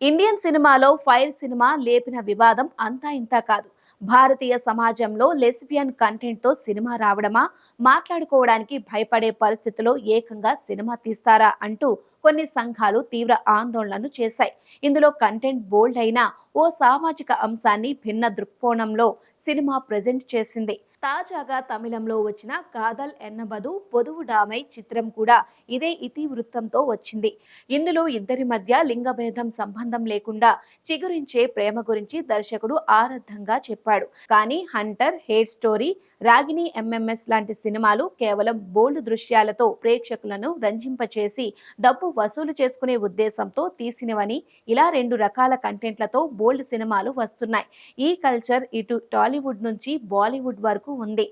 Indian సినిమాలో fire cinema లేపిన వివాదం అంతా ఇంతా కాదు. భారతీయ సమాజంలో లెస్బియన్ కంటెంట్తో సినిమా రావడమా? మాట్లాడుకోవడానికి భయపడే పరిస్థితిలో ఏకంగా సినిమా తీస్తారా అంటూ కొన్ని సంఘాలు తీవ్ర ఆందోళనలు చేశాయి. ఇందులో కంటెంట్ బోల్డ్ అయిన ఓ సామాజిక అంశాన్ని భిన్న దృక్కోణంలో సినిమా ప్రజెంట్ చేసింది. తాజాగా తమిళంలో వచ్చిన కాదల్ ఎన్నబదు పొదువు డామై చిత్రం కూడా ఇదే ఇతివృత్తంతో వచ్చింది. ఇందులో ఇద్దరి మధ్య లింగభేదం సంబంధం లేకుండా చిగురించే ప్రేమ గురించి దర్శకుడు ఆరద్ధంగా చెప్పాడు. కానీ hunter hate story Ragini MMS లాంటి సినిమాలు కేవలం బోల్డ్ దృశ్యాలతో ప్రేక్షకులను రంజింపచేసి డబ్బు వసూలు చేసుకునే ఉద్దేశంతో తీసినవని ఇలా రెండు రకాల కంటెంట్లతో బోల్డ్ సినిమాలు వస్తున్నాయి. ఈ కల్చర్ ఇటు టాలీవుడ్ నుంచి బాలీవుడ్ వరకు ఉంది.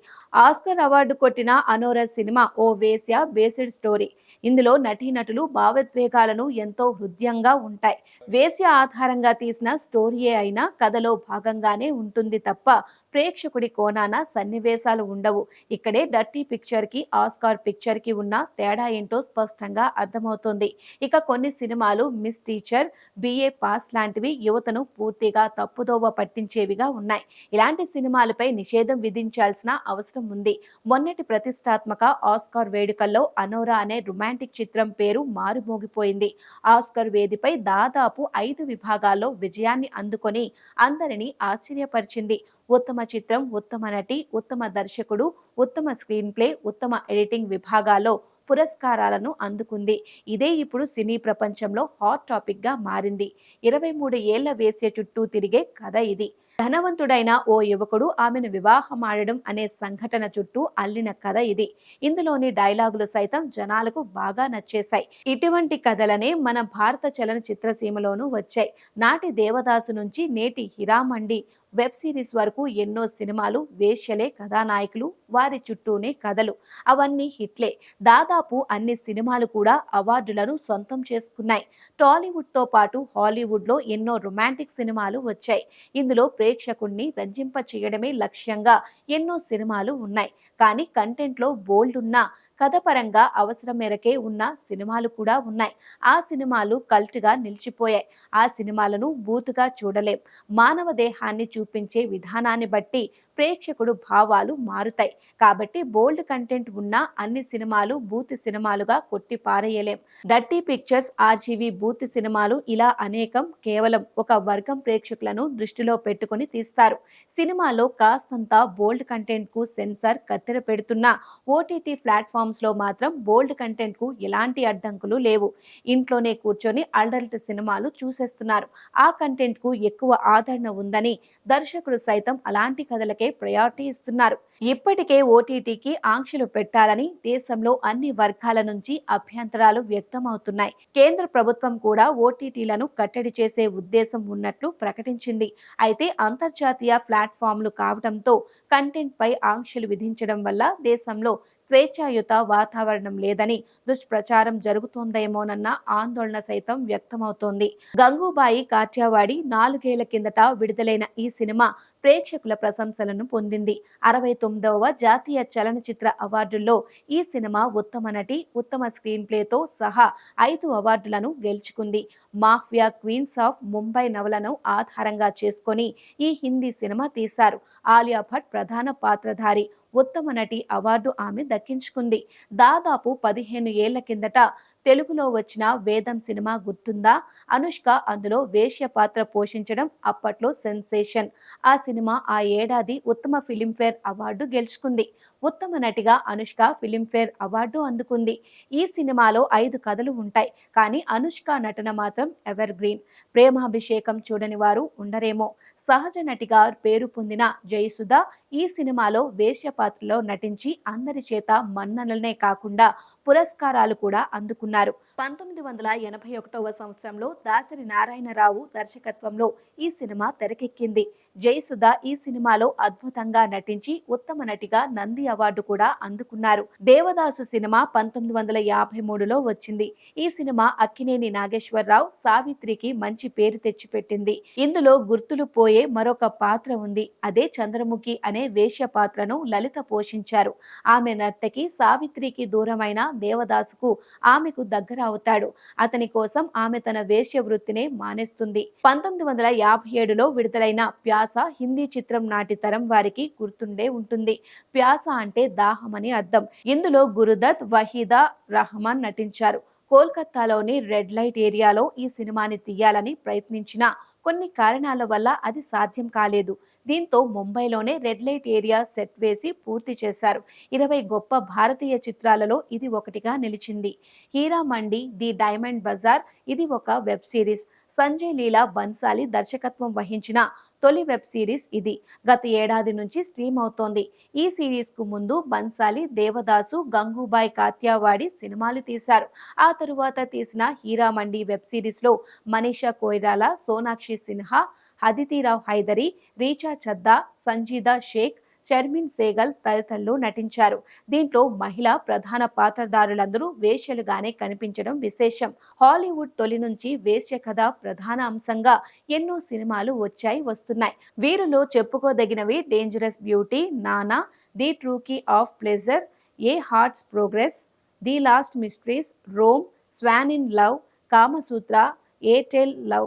ఆస్కర్ అవార్డు కొట్టిన అనోరా సినిమా ఓ వేశ్య బేసిడ్ స్టోరీ. ఇందులో నటీనటులు భావోద్వేగాలను ఎంతో హృదయంగా ఉంటాయి. వేశ్య ఆధారంగా తీసిన స్టోరీయే అయినా కథలో భాగంగానే ఉంటుంది తప్ప ప్రేక్షకుడి కోణాన సన్నివేశాలు ఉండవు. ఇక్కడే డర్టీ పిక్చర్కి ఆస్కార్ పిక్చర్కి ఉన్న తేడా ఏంటో స్పష్టంగా అర్థమవుతుంది. ఇక కొన్ని సినిమాలు మిస్ టీచర్ బిఏ పాస్ లాంటివి యువతను పూర్తిగా తప్పుదోవ పట్టించేవిగా ఉన్నాయి. ఇలాంటి సినిమాలపై నిషేధం విధించాల్సిన అవసరం ఉంది. మొన్నటి ప్రతిష్టాత్మక ఆస్కార్ వేడుకల్లో అనోరా అనే రొమాంటిక్ చిత్రం పేరు మారుమోగిపోయింది. ఆస్కార్ వేదిపై దాదాపు ఐదు విభాగాల్లో విజయాన్ని అందుకొని అందరినీ ఆశ్చర్యపరిచింది. ఉత్తమ చిత్రం ఉత్తమ నటి ఉత్తమ దర్శకుడు ఉత్తమ స్క్రీన్ ప్లే ఉత్తమ ఎడిటింగ్ విభాగాల్లో పురస్కారాలను అందుకుంది. ఇదే ఇప్పుడు సినీ ప్రపంచంలో హాట్ టాపిక్గా మారింది. ఇరవై మూడు ఏళ్ళ వేసే చుట్టూ తిరిగే కథ ఇది. ధనవంతుడైన ఓ యువకుడు ఆమెను వివాహం ఆడడం అనే సంఘటన చుట్టూ అల్లిన కథ ఇది. ఇందులోని డైలాగులు సైతం జనాలకు బాగా నచ్చేశాయి. ఇటువంటి కథలనే మన భారత చలన చిత్రసీమలోనూ వచ్చాయి. నాటి దేవదాసు నుంచి నేటి హిరామండి వెబ్ సిరీస్ వరకు ఎన్నో సినిమాలు వేశ్యలే కథానాయకులు వారి చుట్టూనే కథలు. అవన్నీ హిట్లే. దాదాపు అన్ని సినిమాలు కూడా అవార్డులను సొంతం చేసుకున్నాయి. టాలీవుడ్తో పాటు హాలీవుడ్లో ఎన్నో రొమాంటిక్ సినిమాలు వచ్చాయి. ఇందులో ప్రేక్షకుణ్ణి రంజింప చేయడమే లక్ష్యంగా ఎన్నో సినిమాలు ఉన్నాయి. కానీ కంటెంట్లో బోల్డ్ ఉన్న కథపరంగా అవసరం మేరకే ఉన్న సినిమాలు కూడా ఉన్నాయి. ఆ సినిమాలు కల్ట్గా నిలిచిపోయాయి. ఆ సినిమాలను బూతుగా చూడలేం. మానవ దేహాన్ని చూపించే విధానాన్ని బట్టి ప్రేక్షకుడు భావాలు మారుతాయి. కాబట్టి బోల్డ్ కంటెంట్ ఉన్న అన్ని సినిమాలు బూత్ సినిమాలుగా కొట్టి పారేయలేం. డర్టీ పిక్చర్స్ ఆర్జీవి బూత్ సినిమాలు ఇలా అనేకం కేవలం ఒక వర్గం ప్రేక్షకులను దృష్టిలో పెట్టుకుని తీస్తారు. సినిమాలో కాస్తంత బోల్డ్ కంటెంట్కు సెన్సార్ కత్తెర పెడుతున్న ఓటీటీ ప్లాట్ఫామ్స్లో మాత్రం బోల్డ్ కంటెంట్కు ఎలాంటి అడ్డంకులు లేవు. ఇంట్లోనే కూర్చొని అడల్ట్ సినిమాలు చూసేస్తున్నారు. ఆ కంటెంట్కు ఎక్కువ ఆదరణ ఉందని దర్శకుడు సైతం అలాంటి కథలకే ప్రయారిటీ ఇస్తున్నారు. ఇప్పటికే ఓటీటీకి ఆంక్షలు పెట్టాలని దేశంలో అన్ని వర్గాల నుంచి అభ్యంతరాలు వ్యక్తమవుతున్నాయి. కేంద్ర ప్రభుత్వం కూడా ఓటీటీలను కట్టడి చేసే ఉద్దేశం ఉన్నట్లు ప్రకటించింది. అయితే అంతర్జాతీయ ప్లాట్ఫామ్లు కావడంతో కంటెంట్ పై ఆంక్షలు విధించడం వల్ల దేశంలో స్వేచ్ఛాయుత వాతావరణం లేదని దుష్ప్రచారం జరుగుతోందేమోనన్న ఆందోళన సైతం వ్యక్తమవుతోంది. గంగూబాయి కాట్యావాడి నాలుగేళ్ళ కిందట విడుదలైన ఈ సినిమా ప్రేక్షకుల ప్రశంసలను పొందింది. అరవై తొమ్మిదవ జాతీయ చలనచిత్ర అవార్డుల్లో ఈ సినిమా ఉత్తమ నటి ఉత్తమ స్క్రీన్ ప్లేతో సహా ఐదు అవార్డులను గెలుచుకుంది. మాఫియా క్వీన్స్ ఆఫ్ ముంబై నవలను ఆధారంగా చేసుకొని ఈ హిందీ సినిమా తీశారు. ఆలియా భట్ ప్రధాన పాత్రధారి. ఉత్తమ నటి అవార్డు ఆమె దక్కించుకుంది. దాదాపు పదిహేను ఏళ్ళ కిందట తెలుగులో వచ్చిన వేదం సినిమా గుర్తుందా? అనుష్క అందులో వేశ్య పాత్ర పోషించడం అప్పట్లో సెన్సేషన్. ఆ సినిమా ఆ ఏడాది ఉత్తమ ఫిలింఫేర్ అవార్డు గెలుచుకుంది. ఉత్తమ నటిగా అనుష్క ఫిలింఫేర్ అవార్డు అందుకుంది. ఈ సినిమాలో ఐదు కథలు ఉంటాయి. కానీ అనుష్క నటన మాత్రం ఎవర్ గ్రీన్ ప్రేమాభిషేకం చూడని వారు ఉండరేమో. సహజ నటిగా పేరు పొందిన జయసుధ ఈ సినిమాలో వేశ్య పాత్రలో నటించి అందరి చేత మన్ననలనే కాకుండా పురస్కారాలు కూడా అందుకున్నారు. పంతొమ్మిది వందల ఎనభై ఒకటవ సంవత్సరంలో దాసరి నారాయణరావు దర్శకత్వంలో ఈ సినిమా తెరకెక్కింది. జయసుధ ఈ సినిమాలో అద్భుతంగా నటించి ఉత్తమ నటిగా నంది అవార్డు కూడా అందుకున్నారు. దేవదాసు సినిమా పంతొమ్మిది వందల యాభై మూడులో వచ్చింది. ఈ సినిమా అక్కినేని నాగేశ్వరరావు సావిత్రికి మంచి పేరు తెచ్చిపెట్టింది. ఇందులో గుర్తులు పోయే మరొక పాత్ర ఉంది. అదే చంద్రముఖి అనే వేశ్య పాత్రను లలిత పోషించారు. ఆమె నర్తకి సావిత్రికి దూరమైన దేవదాసుకు ఆమెకు దగ్గర అవుతాడు. అతని కోసం ఆమె తన వేశ్య వృత్తినే మానేస్తుంది. పంతొమ్మిది వందల యాభై ఏడులో విడుదలైన ప్యాస హిందీ చిత్రం నాటి తరం వారికి గుర్తుండే ఉంటుంది. ప్యాస అంటే దాహం అని అర్థం. ఇందులో గురుదత్ వహీదా రహమాన్ నటించారు. కోల్కతాలోని రెడ్ లైట్ ఏరియాలో ఈ సినిమాని తీయాలని ప్రయత్నించిన కొన్ని కారణాల వల్ల అది సాధ్యం కాలేదు. దీంతో ముంబైలోనే రెడ్ లైట్ ఏరియా సెట్ వేసి పూర్తి చేశారు. ఇరవై గొప్ప భారతీయ చిత్రాలలో ఇది ఒకటిగా నిలిచింది. Heera Mandi the diamond bazaar ఇది ఒక వెబ్ సిరీస్. సంజయ్ లీలా బన్సాలి దర్శకత్వం వహించిన తొలి వెబ్ సిరీస్ ఇది. గత ఏడాది నుంచి స్ట్రీమ్ అవుతోంది. ఈ సిరీస్కు ముందు బన్సాలి దేవదాసు గంగూబాయ్ కాత్యావాడి సినిమాలు తీశారు. ఆ తరువాత తీసిన హీరామండి వెబ్ సిరీస్లో మనీషా కోయిరాలా సోనాక్షి సిన్హా హదితిరావ్ హైదరి రీచా చద్దా సంజీదా షేక్ షర్మిన్ సేగల్ తదితరులు నటించారు. దీంట్లో మహిళా ప్రధాన పాత్రధారులందరూ వేశ్యలుగానే కనిపించడం విశేషం. హాలీవుడ్ తొలి నుంచి వేశ్య కథ ప్రధాన అంశంగా ఎన్నో సినిమాలు వచ్చాయి వస్తున్నాయి. వీరిలో చెప్పుకోదగినవి dangerous beauty Nana the truth of pleasure a hearts progress the last mistress Rome swan in love Kamasutra a tale love.